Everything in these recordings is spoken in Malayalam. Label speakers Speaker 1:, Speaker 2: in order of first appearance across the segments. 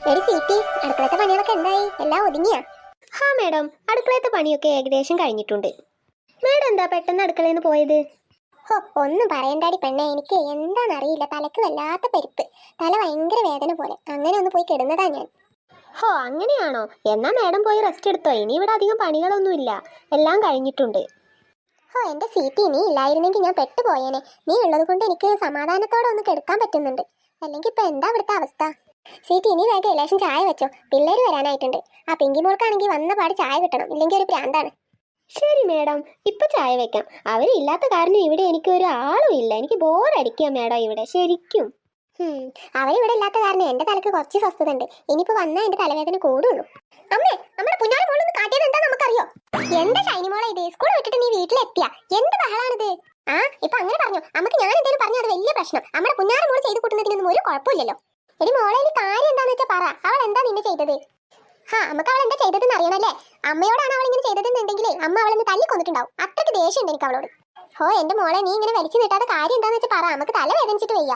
Speaker 1: എടി സീറ്റി. അടുക്കളത്തെ പണികളൊക്കെ എന്തായി? എല്ലാം ഒതുങ്ങിയാ? ഹാ മാഡം. അടുക്കളത്തെ പണിയൊക്കെ ഏകദേശം കഴിഞ്ഞിട്ടുണ്ട്. മാഡം എന്താ പെട്ടെന്ന് അടുക്കളയിൽ നിന്ന് പോയത്? ഹോ ഒന്നും പറയണ്ടാടി പെണ്ണെ. എനിക്ക് എന്താണെന്നറിയില്ല. തലക്ക് വല്ലാത്ത പരിപ്പ്. തല ഭയങ്കര വേദന പോലെ. അങ്ങനെ ഒന്ന് പോയി കിടന്നതാ ഞാൻ. ഹോ അങ്ങനെയാണോ? എന്നാ മാഡം പോയി റെസ്റ്റ് എടുത്തോ. ഇനി ഇവിടെ അധികം പണികളൊന്നുമില്ല എല്ലാം കഴിഞ്ഞിട്ടുണ്ട്. ഹോ എന്റെ സീറ്റി നീ ഇല്ലായിരുന്നെങ്കിൽ ഞാൻ പെട്ടുപോയേനെ. നീ ഉള്ളത് കൊണ്ട് എനിക്ക് സമാധാനത്തോടെ ഒന്ന് കിടക്കാൻ പറ്റുന്നുണ്ട്. അല്ലെങ്കിൽ ഇപ്പൊ എന്താ ഇവിടുത്തെ അവസ്ഥ? സീറ്റി ഇനി വേഗം ഇലേഷൻ ചായ വെച്ചോ. പിള്ളേര് വരാനായിട്ടുണ്ട്. ആ പിങ്കി മോൾക്കാണെങ്കിൽ വന്ന പാട് ചായ കിട്ടണം. ഇല്ലെങ്കിൽ ഒരു പ്രാന്താണ്. ശരി മേഡം ഇപ്പൊ ചായ വെക്കാം. അവരില്ലാത്ത കാരണം ഇവിടെ എനിക്ക് ഒരു ആളും ഇല്ല. എനിക്ക് ബോറടിക്കുക മേഡം ഇവിടെ ശരിക്കും. അവരിവിടെ ഇല്ലാത്ത കാരണം എന്റെ തലക്ക് കുറച്ച് സ്വസ്ഥത ഉണ്ട്. ഇനിയിപ്പോ വന്നാ എന്റെ തലവേദന കൂടുള്ളൂ. അമ്മേ നമ്മുടെ പുന്നാര മോളൊന്ന് കാട്ടിയത് എന്താ നമുക്കറിയോ? എന്താ ഷൈനി മോളെ ഇത്? സ്കൂൾ വിട്ടിട്ട് നീ വീട്ടിലെത്തിയ? എന്ത് ബഹളാണിത്? ആ ഇപ്പൊ അങ്ങനെ പറഞ്ഞു. നമുക്ക് ഞാൻ എന്തെങ്കിലും പറഞ്ഞു അത് വലിയ പ്രശ്നം. നമ്മുടെ പുന്നാര മോൾ ചെയ്ത് കൂട്ടുന്നതിനൊന്നും ഒരു കുഴപ്പമില്ലല്ലോ. എടി മോളെ ഇനി കാര്യം എന്താന്ന് വെച്ചാ പറ. അവൾ എന്താ നിന്നെ ചെയ്തത്? ഹാ നമുക്ക് അവൾ എന്താ ചെയ്തതെന്ന് അറിയണല്ലേ? അമ്മയോടാണ് അവൾ ഇങ്ങനെ ചെയ്തതെന്നുണ്ടെങ്കിലേ അമ്മ അവളെന്ന് തല്ലി കൊന്നിട്ടുണ്ടാവും. അത്രയ്ക്ക് ദേഷ്യമുണ്ട് എനിക്ക് അവളോട്. ഹോ എന്റെ മോളെ നീ ഇങ്ങനെ വലിച്ചു നീട്ടാത്ത കാര്യം എന്താന്ന് വെച്ചാൽ പറ. നമുക്ക് തല വേദനിച്ചിട്ട് വയ്യ.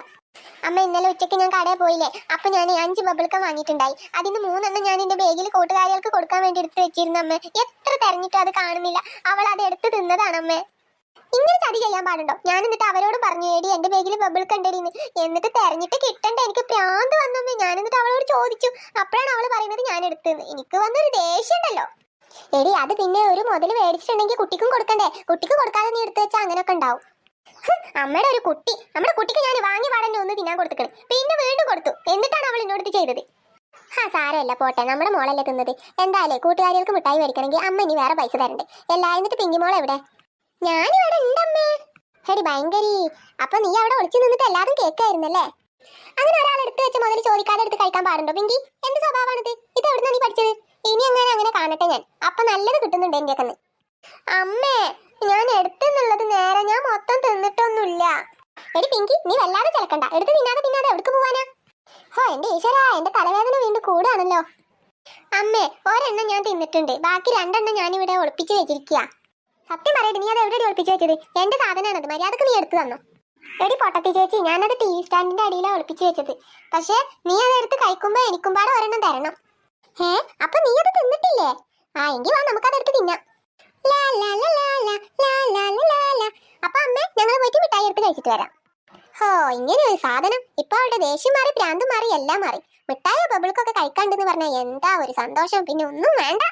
Speaker 1: അമ്മ ഇന്നലെ ഉച്ചയ്ക്ക് ഞാൻ കടയിൽ പോയില്ലേ? അപ്പൊ ഞാൻ അഞ്ച് ബബിൾക്കം വാങ്ങിയിട്ടുണ്ടായി. അതിന് മൂന്നെണ്ണം ഞാൻ എന്റെ ബാഗിൽ കൂട്ടുകാരികൾക്ക് കൊടുക്കാൻ വേണ്ടി എടുത്ത് വെച്ചിരുന്നു അമ്മ. എത്ര തെരഞ്ഞിട്ടും അത് കാണുന്നില്ല. അവൾ അത് എടുത്ത് തിന്നതാണ് അമ്മ. ഇങ്ങനെ ചതി ചെയ്യാൻ പാടുണ്ടോ? ഞാൻ എന്നിട്ട് അവരോട് പറഞ്ഞു എന്റെ ബാഗിൽ ബബിൾ കണ്ടിരുന്ന് എന്നിട്ട് തെരഞ്ഞിട്ട് കിട്ടണ്ട? എനിക്ക് പ്രാന്ത് വന്നു ഞാൻ എന്നിട്ട് അവളോട് ചോദിച്ചു. അപ്പോഴാണ് അവൾ പറയുന്നത് ഞാൻ എടുത്തെന്ന് എനിക്ക് വന്നൊരു ദേഷ്യം ഉണ്ടല്ലോ എടി അത് പിന്നെ ഒരു മുതൽ മേടിച്ചിട്ടുണ്ടെങ്കിൽ കുട്ടിക്കും കൊടുക്കണ്ടേ? കുട്ടിക്ക് കൊടുക്കാതെ നീ എടുത്തു വെച്ചാൽ അങ്ങനെയൊക്കെ ഉണ്ടാവും. അമ്മയുടെ ഒരു കുട്ടി. നമ്മുടെ കുട്ടിക്ക് ഞാൻ വാങ്ങി പാടന്നെ ഒന്ന് തിന്നാൻ കൊടുത്തിക്കണ്. പിന്നെ വീണ്ടും കൊടുത്തു. എന്നിട്ടാണ് അവൾ എന്നോട് ചെയ്തത്. ആ സാരമല്ല. പോട്ടെ. നമ്മുടെ മോളല്ലേ തിന്നത്. എന്തായാലേ കൂട്ടുകാരികൾക്ക് മിഠായി മേടിക്കണമെങ്കിൽ അമ്മ ഇനി വേറെ പൈസ തരണ്ടേ? എല്ലാ എന്നിട്ട് പിങ്കി മോൾ എവിടെ ഞാനിവിടെ ഉണ്ടമ്മേ ഹെടി ഭയങ്കരി. അപ്പൊ നീ അവിടെ ഒളിച്ചു നിന്നിട്ട് എല്ലാവരും കേൾക്കായിരുന്നല്ലേ അങ്ങനെ ഒരാൾ എടുത്ത് വെച്ച മുതൽ ചോദിക്കാതെ എടുത്ത് കഴിക്കാൻ പാടുണ്ടോ പിങ്കി? എന്ത് സ്വഭാവമാണിത്? ഇത് എവിടുന്നാ നീ പഠിച്ചത്? ഇനി അങ്ങനെ അങ്ങനെ കാണട്ടെ ഞാൻ? അപ്പൊ നല്ലത് കിട്ടുന്നുണ്ട് എന്റെ ഒക്കെ അമ്മേ ഞാൻ എടുത്തെന്നുള്ളത് നേരെ ഞാൻ മൊത്തം തിന്നിട്ടൊന്നുമില്ല. എടി പിങ്കി നീ വല്ലാതെ ചിലക്കണ്ട. എടുത്ത് തിന്നാതെ തിന്നാതെ എവിടേക്ക് പോവാനാ? ഹോ എന്റെ ഈശ്വര എന്റെ തലവേദന വീണ്ടും കൂടാണല്ലോ അമ്മേ ഒരെണ്ണം ഞാൻ തിന്നിട്ടുണ്ട്. ബാക്കി രണ്ടെണ്ണം ഞാനിവിടെ ഒളിപ്പിച്ച് വെച്ചിരിക്കുക സത്യം പറയട്ടെ നീ അത് എവിടെ ഒളിപ്പിച്ചു വെച്ചത്? എന്റെ അത്. മര്യാദയ്ക്ക് നീ എടുത്തു തന്നു. എടി പൊട്ടത്തി ചേച്ചി ഞാനത് ടി വി സ്റ്റാൻഡിന്റെ അടിയിലാണ് ഒളിപ്പിച്ചു വെച്ചത്. പക്ഷേ നീ അത് എടുത്ത് കഴിക്കുമ്പോ എനിക്കും പാടെ ഒരെണ്ണം തരണം. ഹേ അപ്പൊ നീ അത് തിന്നിട്ടില്ലേ? ആ എങ്കിൽ വാ നമുക്കത് എടുത്ത് തിന്നാം. അപ്പൊ അമ്മേ ഞങ്ങൾ പോയിട്ട് മിഠായി എടുത്ത് കഴിച്ചിട്ട് വരാം. ഹോ ഇങ്ങനെ ഒരു സാധനം. ഇപ്പൊ അവളുടെ ദേഷ്യം മാറി പ്രാന്ത് മാറി എല്ലാം മാറി. മിഠായോ ബബിൾക്കൊക്കെ കഴിക്കാണ്ടെന്ന് പറഞ്ഞാൽ എന്താ ഒരു സന്തോഷം? പിന്നെ ഒന്നും വേണ്ട.